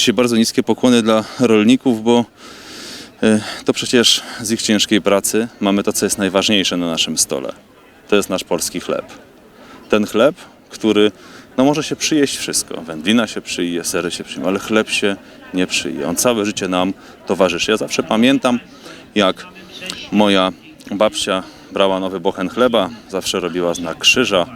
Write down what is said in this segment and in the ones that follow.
dzisiaj bardzo niskie pokłony dla rolników, bo e, to przecież z ich ciężkiej pracy mamy to, co jest najważniejsze na naszym stole. To jest nasz polski chleb. Ten chleb, który no może się przyjeść wszystko. Wędlina się przyje, sery się przyjmie, ale chleb się nie przyje. On całe życie nam towarzyszy. Ja zawsze pamiętam, jak moja babcia brała nowy bochen chleba, zawsze robiła znak krzyża,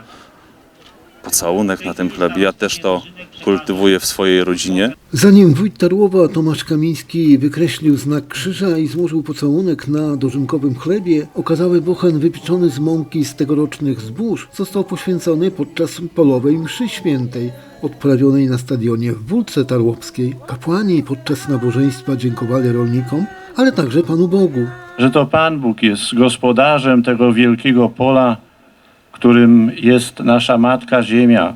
pocałunek na tym chlebie. Ja też to kultywuję w swojej rodzinie. Zanim wójt Tarłowa Tomasz Kamiński wykreślił znak krzyża i złożył pocałunek na dożynkowym chlebie, okazały bochen wypieczony z mąki z tegorocznych zbóż został poświęcony podczas polowej mszy świętej odprawionej na stadionie w Wólce Tarłowskiej. Kapłani podczas nabożeństwa dziękowali rolnikom, ale także Panu Bogu. że to Pan Bóg jest gospodarzem tego wielkiego pola, którym jest nasza Matka Ziemia.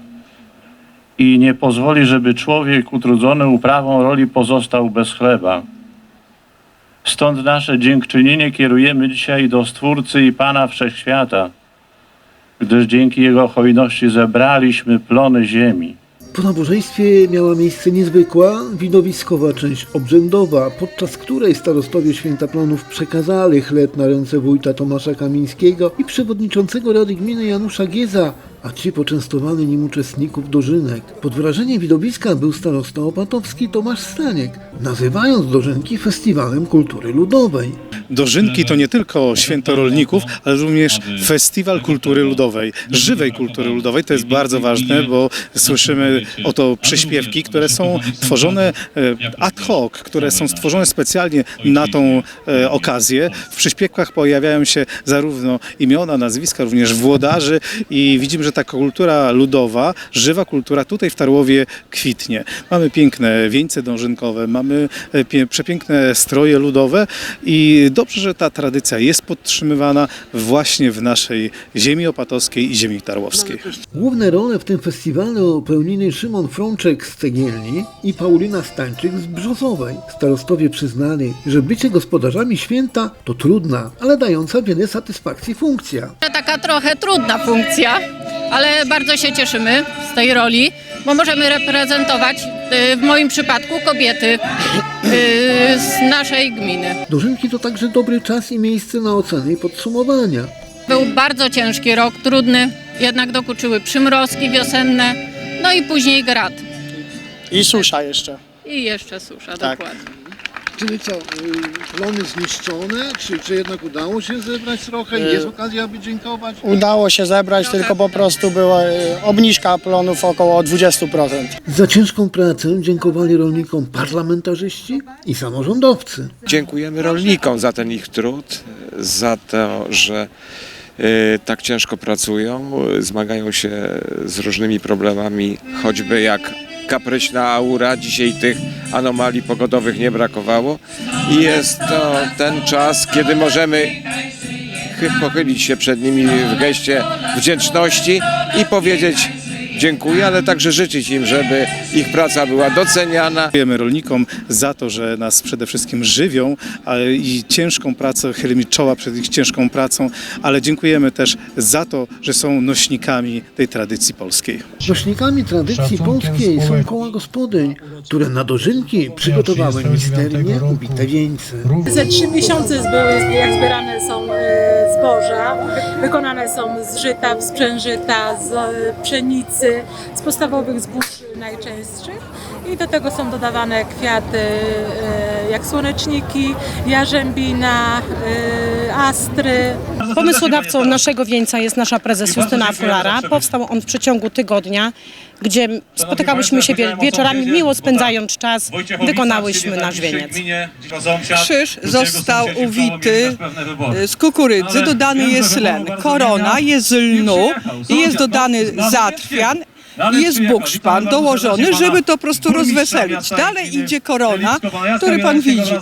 I nie pozwoli, żeby człowiek utrudzony uprawą roli pozostał bez chleba. Stąd nasze dziękczynienie kierujemy dzisiaj do Stwórcy i Pana Wszechświata, gdyż dzięki Jego hojności zebraliśmy plony ziemi. Po nabożeństwie miała miejsce niezwykła, widowiskowa część obrzędowa, podczas której starostowie Święta Plonów przekazali chleb na ręce wójta Tomasza Kamińskiego i przewodniczącego Rady Gminy Janusza Gieza, a ci poczęstowali nim uczestników dożynek. Pod wrażeniem widowiska był starosta opatowski Tomasz Staniek, nazywając dożynki festiwalem kultury ludowej. Dożynki to nie tylko święto rolników, ale również festiwal kultury ludowej, żywej kultury ludowej. To jest bardzo ważne, bo słyszymy oto prześpiewki, które są tworzone e, ad hoc, które są stworzone specjalnie na tą e, okazję. W prześpiewkach pojawiają się zarówno imiona, nazwiska, również włodarzy i widzimy, że ta kultura ludowa, żywa kultura tutaj w Tarłowie kwitnie. Mamy piękne wieńce dążynkowe, mamy e, przepiękne stroje ludowe i dobrze, że ta tradycja jest podtrzymywana właśnie w naszej ziemi opatowskiej i ziemi tarłowskiej. Główne role w tym festiwalu pełnili Szymon Frączek z Cegielni i Paulina Stańczyk z Brzozowej. Starostowie przyznali, że bycie gospodarzami święta to trudna, ale dająca wiele satysfakcji funkcja. Taka trochę trudna funkcja, ale bardzo się cieszymy z tej roli, bo możemy reprezentować w moim przypadku kobiety y, z naszej gminy. Dożynki to także dobry czas i miejsce na ocenę i podsumowania. Był bardzo ciężki rok, trudny, jednak dokuczyły przymrozki wiosenne, no i później grad. I susza jeszcze. I jeszcze susza, Tak. dokładnie. Czyli co, plony zniszczone, czy, czy jednak udało się zebrać trochę i jest okazja, aby dziękować? Udało się zebrać, tylko po prostu była e, obniżka plonów około 20%. Za ciężką pracę dziękowali rolnikom parlamentarzyści i samorządowcy. Dziękujemy rolnikom za ten ich trud, za to, że e, tak ciężko pracują, e, zmagają się z różnymi problemami, choćby jak kapryśna aura. Dzisiaj tych anomalii pogodowych nie brakowało i jest to ten czas, kiedy możemy chy- pochylić się przed nimi w geście wdzięczności i powiedzieć dziękuję, ale także życzyć im, żeby ich praca była doceniana. Dziękujemy rolnikom za to, że nas przede wszystkim żywią i ciężką pracę, chylimy czoła przed ich ciężką pracą, ale dziękujemy też za to, że są nośnikami tej tradycji polskiej. Nośnikami tradycji polskiej są koła gospodyń, które na dożynki przygotowały misternie ubite wieńce. Ze trzy miesiące zbyły, jak zbierane są e, zboża, wykonane są z żyta, z sprzężyta, z e, pszenicy, z podstawowych zbóż najczęstszych. I do tego są dodawane kwiaty e, jak słoneczniki, jarzębina, e, astry, Pomysłodawcą naszego wieńca jest nasza prezes Justyna Fulara. Powstał on w przeciągu tygodnia, gdzie spotykałyśmy się wie- wieczorami, miło spędzając czas, wykonałyśmy nasz wieniec. Krzyż został uwity z kukurydzy, dodany jest len, korona jest z lnu i jest dodany zatrwian i jest bukszpan dołożony, żeby to po prostu rozweselić. Dalej idzie korona, który pan widzi.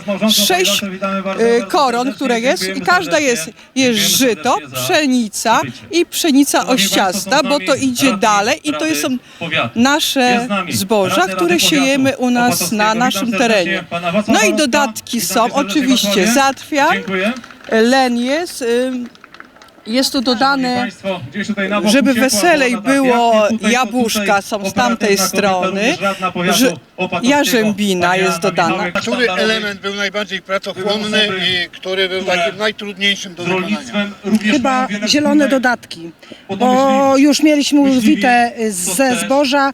Sześć y, koron, które jest i każda jest, jest żyto, pszenica i pszenica ościasta, bo to idzie dalej i to są nasze zboża, które siejemy u nas na naszym terenie. No i dodatki są oczywiście zatrwian, len jest, jest tu dodane, żeby weselej było, jabłuszka są z tamtej strony, że jarzębina jest dodana. Który element był najbardziej pracochłonny i który był takim najtrudniejszym do wykonania? Chyba zielone dodatki, bo już mieliśmy uwite ze zboża,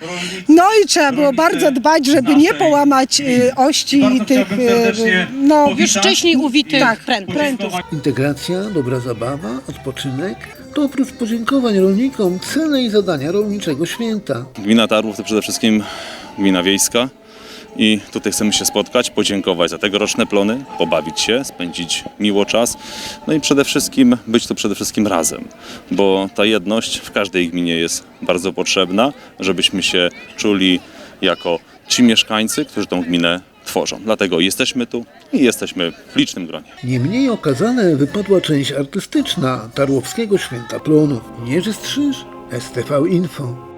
no i trzeba było bardzo dbać, żeby nie połamać y, ości tych, y, no Już wcześniej uwitych tak, prętów. Integracja, dobra zabawa, odpoczynek to oprócz podziękowań rolnikom cele i zadania rolniczego święta. Gmina Tarłów to przede wszystkim gmina wiejska i tutaj chcemy się spotkać, podziękować za tegoroczne plony, pobawić się, spędzić miło czas, no i przede wszystkim być tu przede wszystkim razem, bo ta jedność w każdej gminie jest bardzo potrzebna, żebyśmy się czuli jako ci mieszkańcy, którzy tą gminę tworzą. Dlatego jesteśmy tu i jesteśmy w licznym gronie. Nie mniej okazale wypadła część artystyczna Tarłowskiego Święta Plonów. Jerzy Strzyż, STV Info.